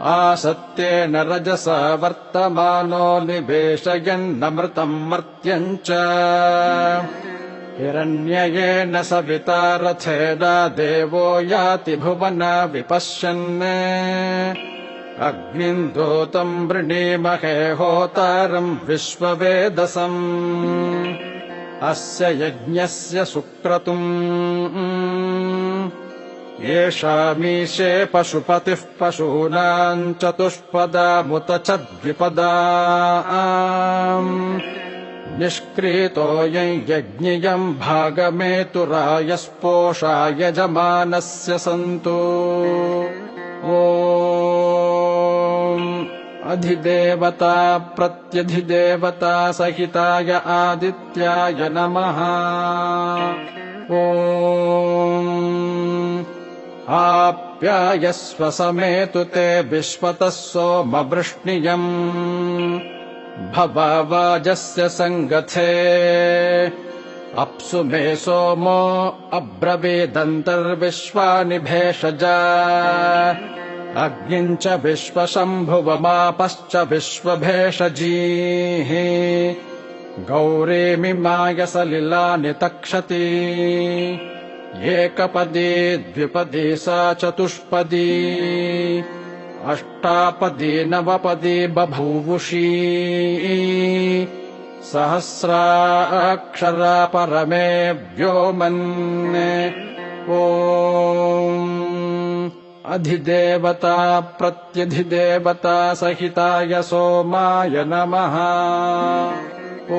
आसत्येन रजसा वर्तमानो निवेशयन्नमृतम् मर्त्यम् च हिरण्ययेन सविता रथेदा देवो याति भुवन विपश्यन्। अग्निम् दूतम् वृणीमहे होतारम् विश्ववेदसम्। अस्य यज्ञस्य सुक्रतुम् येषामीशे पशुपतिः पशूनाम् चतुष्पदामुत च द्विपदा निष्क्रीतोऽयम् यज्ञियम् भागमेतुरायस्पोषा यजमानस्य सन्तु। ओ अधिदेवता प्रत्यधिदेवता सहिताय आदित्याय नमः। ओ आप्यायस्व समेतु ते विश्वतः सोमवृष्णियम् भवावाजस्य सङ्गथे। अप्सु मे सोमो अब्रवीदन्तर्विश्वानि भेषजा अग्निम् च विश्वशम्भुवमापश्च विश्वभेषजीः। गौरीमिमाय सलिलानि तक्षति एकपदी द्विपदी सा चतुष्पदी। अष्टापदी नवपदी बभूवुषी। सहस्राक्षरा परमे व्योमन् ओ अधिदेवता प्रत्यधिदेवता सहिताय सोमाय नमः। ओ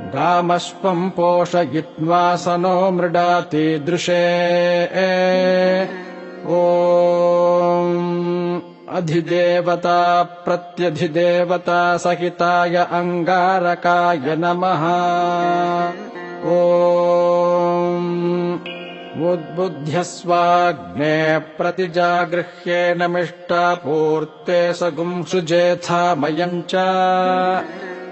गामश्वम् पोषयित्वासनो मृडातीदृशे ओ अधिदेवता प्रत्यधिदेवता सहिताय अङ्गारकाय नमः। ओ उद्बुध्यस्वाग्ने प्रतिजागृह्येन मिष्टापूर्ते सगुंसुजेथामयम् च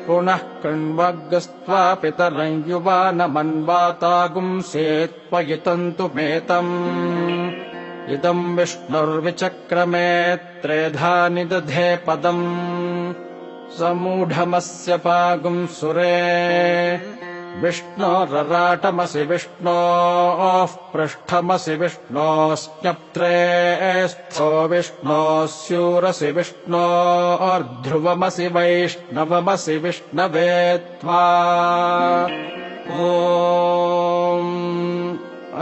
पुनः कृण्वग्स्त्वा पितरम् युवानमन्वातागुंसेत्त्वयितन्तु मेतम्। इदम् विष्णुर्विचक्रमे त्रेधा निदधे पदम्। समूढमस्य पागुम् सुरे विष्णोरराटमसि विष्णोः पृष्ठमसि विष्णोश्चप्त्रे स्थो विष्णोः स्यूरसि विष्णोर्ध्रुवमसि वैष्णवमसि विष्णवे त्वा।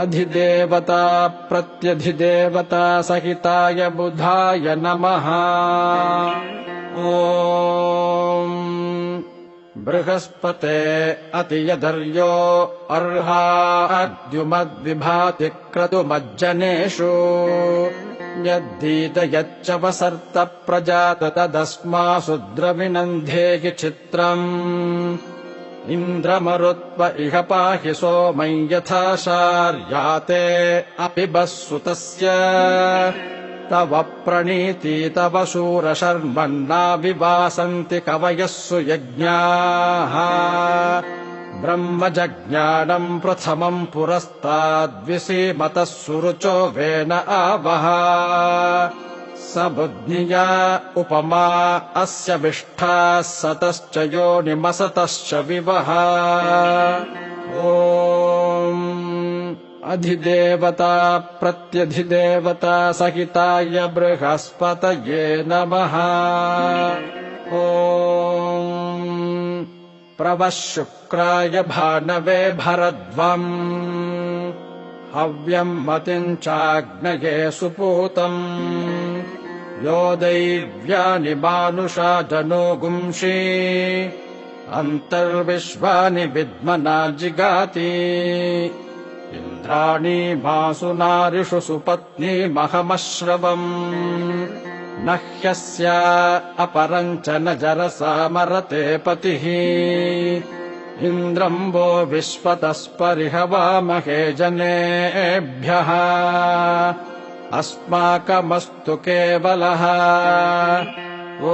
अधिदेवता प्रत्यधिदेवता सहिताय बुधाय नमः। ॐ बृहस्पते अतियधर्यो अर्हाद्युमद्विभाति क्रतुमज्जनेषु यद्दीत यच्च वसर्त प्रजात तदस्मासु द्रविनन्धेहि चित्रम्। इन्द्रमरुत्व इह पाहि सोमम् यथा शार्याते अपि सुतस्य तव प्रणीति तव शूरशर्मन्ना विवासन्ति कवयः सुयज्ञाः ब्रह्मजज्ञानम् प्रथमम् पुरस्ताद्विसीमतः सुरुचो वेन आवः। स बुद्धिया उपमा अस्य विष्ठाः सतश्च योनिमसतश्च विवः ॐ अधिदेवता प्रत्यधिदेवता सहिताय बृहस्पतये नमः। ॐ प्रवः शुक्राय भानवे भरद्वम्। हव्यम् मतिम् चाग्नये सुपूतम्। यो दैव्यानि मानुषा जनो गुंषि अन्तर्विश्वानि विद्मना जिगाति इन्द्राणी मासु नारिषु सुपत्नीमहमश्रवम् न ह्यस्या अपरम् च न जरसा मरते पतिः। इन्द्रम् वो विश्वतस्परिहवामहे जनेभ्यः अस्माकमस्तु केवलः। ॐ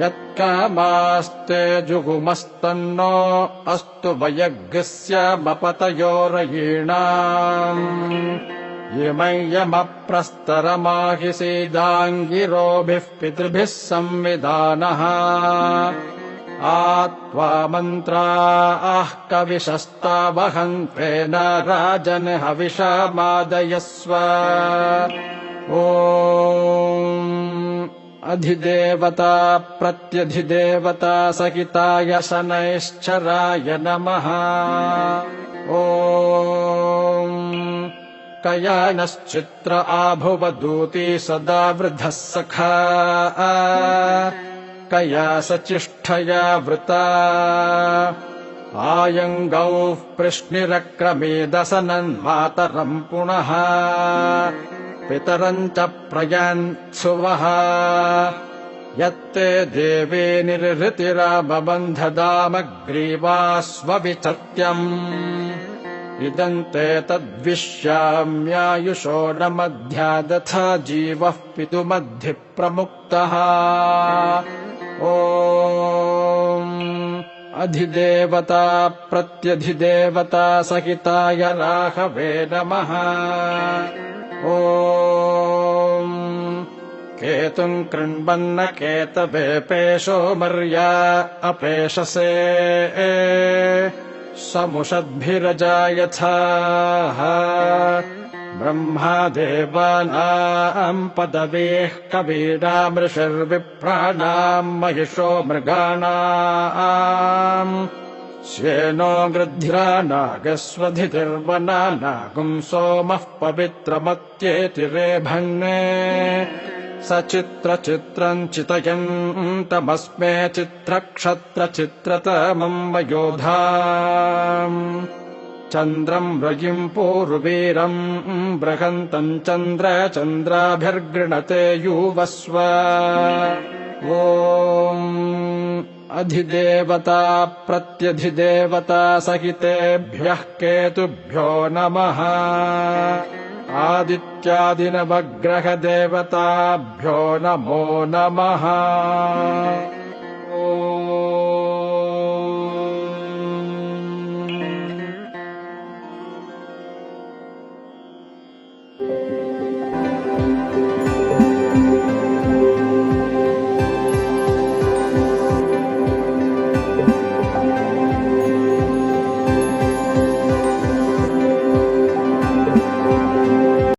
यत्कामास्ते जुगुमस्तन्नो अस्तु वयग्स्यामपतयोरयीणाम् इमय्यमप्रस्तरमाहि सीदाङ्गिरोभिः पितृभिः संविधानः। आत्वा मन्त्रा आः कविशस्ता वहन्तेन राजन् हविषा मादयस्व ॐ अधिदेवता प्रत्यधिदेवता सहिताय शनैश्चराय नमः। ॐ कयानश्चित्र आभुवदूती सदा वृद्धः सखा। कया सचिष्ठया वृता। आयङ्गौः कृष्णिरक्रमेदसनन्मातरम् पुनः पितरम् च प्रयान्त्सुवः यत्ते देवे निर्हृतिरामबन्धदामग्रीवास्वविचत्यम् इदम् ते तद्विश्याम्यायुषो न मध्यादथा जीवः पितुमद्धि प्रमुक्तः ॐ अधिदेवता प्रत्यधिदेवता सहिताय राघवे नमः। ॐ कृण्वन्न केतवे पेशो मर्या अपेशसे। समुषद्भिरजायथाः। ब्रह्मादेवानाम् पदवीः कवीनामृषर्विप्राणाम् महिषो मृगाणाम्। श्येनो गृध्रा नागस्वधितिर्वना नागुम् सोमः पवित्रमत्येति रेभन्ने सचित्रचित्रम् चितयन् तमस्मे चित्रक्षत्रचित्रतमम् वयोधा चन्द्रम् रयिम् पूर्वीरम् बृहन्तम् चन्द्र चन्द्राभिर्गृणते युवस्व। ॐ अधिदेवता प्रत्यधिदेवता सहितेभ्यः केतुभ्यो नमः आदित्यादिनवग्रहदेवताभ्यो नमो नमः।